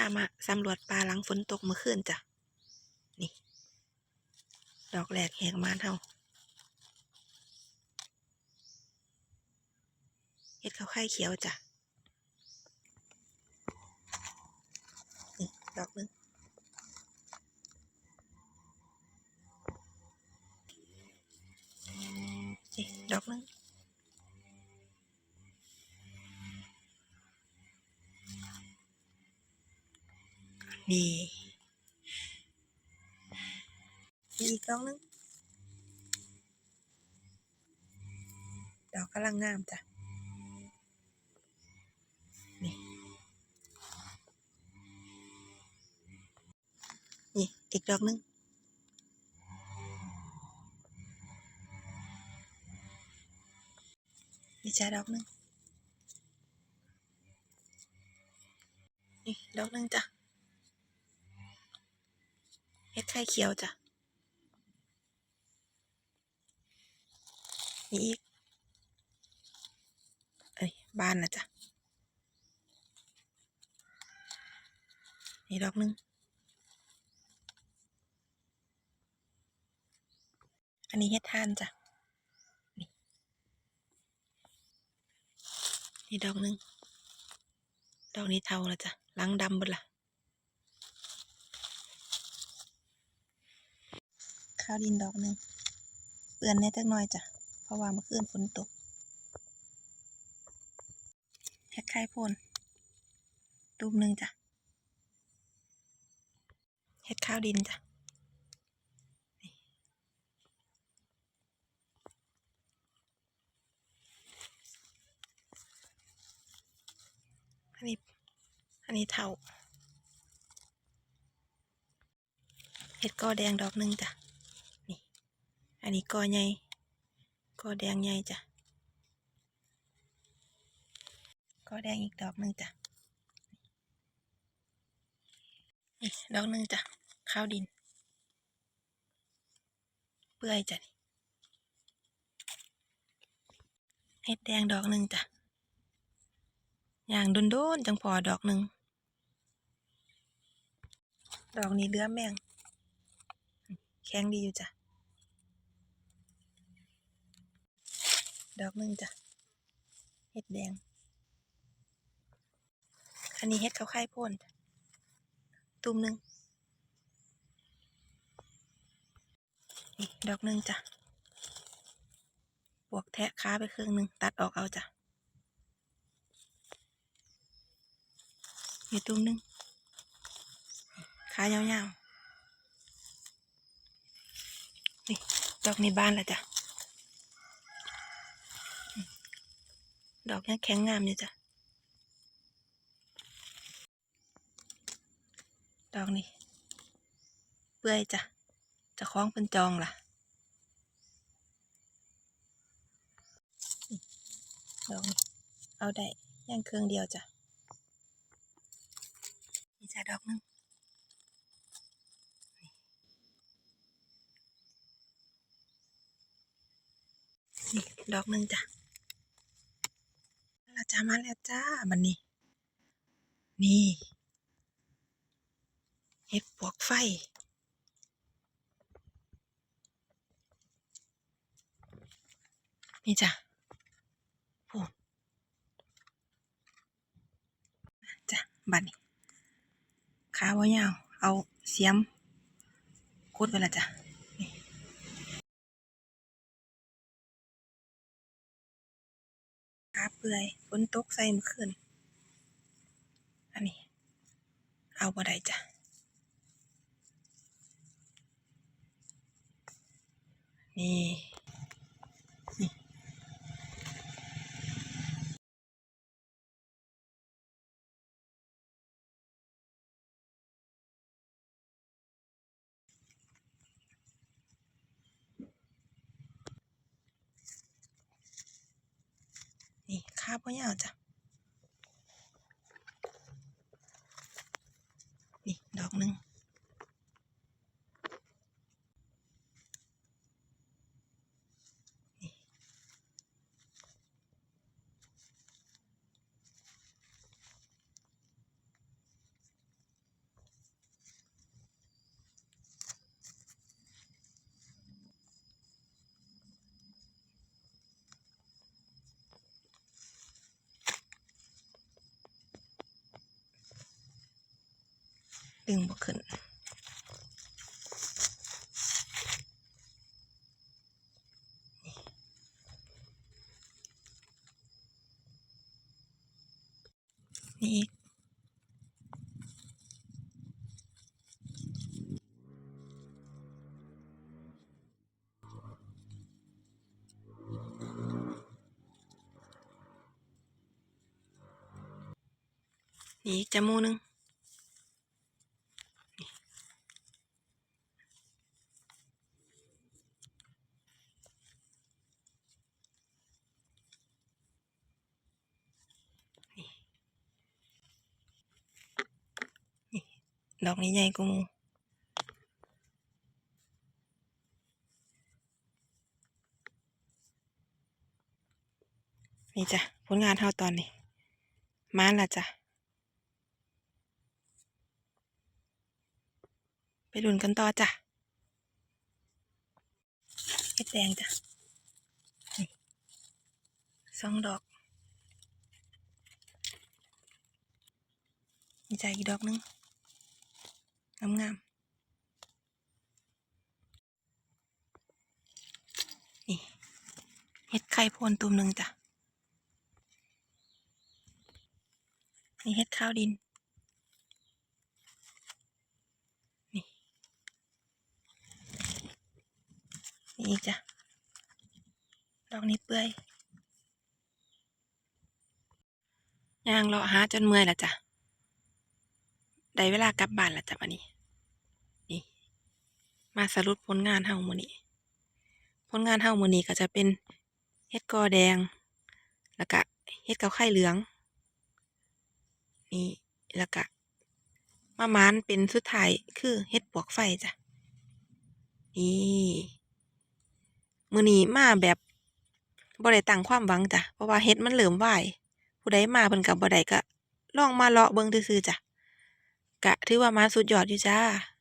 พามาสำรวจป่าหลังฝนตกเมื่อคืนจ้ะ นี่ ดอกแรกแหกมานเฮาเห็ดเขาไข่เขียวจ้ะ นี่ ดอกนึงนี่ ดอกนึง นี่มีอีกดอกหนึงดอกกำลังงามจ้ะนี่นี่อีกดอกหนึงนี่จ้าดอกหนึงนี่ดอกหนึงจ้ะ ไข่เขียวจ้ะมีอีก เอ้ยบานนะจ้ะ นี่ดอกหนึง อันนี้เฮ็ดทานจ้ะ นี่นี่ดอกหนึง ดอกนี้เทาแล้วจ้ะหลังดำบดละ ข้าวดินดอกหนึ่งเปื้อนแน่จักหน่อยจ้ะ เพราะว่าเมื่อคืนฝนตกเฮ็ดไข่พ่นตูมหนึ่งจ้ะเฮ็ดข้าวดินจ้ะอันนี้ อันนี้เทาเฮ็ดกอแดงดอกหนึ่งจ้ะ อันนี้กอใหญ่กอแดงใหญ่จ้ะกอแดงอีกดอกหนึ่งจ้ะนี่ดอกหนึ่งจ้ะข้าวดิน เปื่อยจ้ะเฮ็ดแดงดอกหนึ่งจ้ะอย่างโดนๆจังพอดอกหนึ่งดอกนี้เลือแมงแข็งดีอยู่จ้ะ ดอกหนึ่งจ้ะ เห็ดแดง อันนี้เห็ดเขาไข่พ่นตุ่มหนึ่งนี่ดอกหนึ่งจ้ะปวกแทะขาไปครึ่งหนึ่งตัดออกเอาจ้ะนี่ตุ่มหนึ่งขายาวๆนี่ดอกนี้บานแล้วจ้ะอืม ดอกยังแข็งงามอยู่จ้ะ ดอกนี้เปื่อยจ้ะ จะคล้องเป็นจองล่ะ ดอกนี้เอาได้ยังเครื่องเดียวจ้ะ นี่จ้ะดอกนึงนี่ดอกนึ่งจ้ะามาแล้วจ้าบันนี้ นี่เห็ดปวกไฟ นี่จ้ะพูดจ้ะบันนี้ขาว่ายาว เอาเสียมคุดไว้และจ้ะ ขาเปื่อยฝนตกใส่เมื่อคืนอันนี้ เอาบ่ได้จ้ะนี่นี่าบ่ยาวจ้ะ นี่ ดอกหนึ่ง ดึงบ่ขึ้นนี่อีกนี่จมูกนึง ดอกนี้ใหญ่กว่าหมูนี่จ้ะผลงานเท่าตอนนี้มานละจ้ะ ไปดุนกันต่อจ้ะเฮ็ดแดงจ้ะสองดอก นี่จ้ะอีกดอกหนึง งามงามๆนี่เห็ดไข่โพนตุ่มหนึ่งจ้ะนี่เห็ดข้าวดิน นี่นี่อีกจ้ะดอกนี้เปื่อยย่างเลาะหาจนเมื่อยและจ้ะ ได้เวลากลับบ้านและจ้ะวันนี้ นี่ มาสรุปผลงานเฮามื้อนี้ ผลงานเฮามื้อนี้ก็จะเป็นเฮ็ดกอแดง แล้วก็เฮ็ดกับไข่เหลือง นี่ แล้วก็มะมานเป็นสุดท้ายคือเฮ็ดปวกไฟจ้ะ นี่มื้อนี้มาแบบบ่ได้ตั้งความหวังจ้ะ เพราะว่าเฮ็ดมันเริ่มไหวผู้ใดมาเพิ่นก็บ่ได้ก็ลองมาเลาะเบิ่งซื่อๆจ้ะ ก็ถือว่ามาสุดยอดอยู่จ้า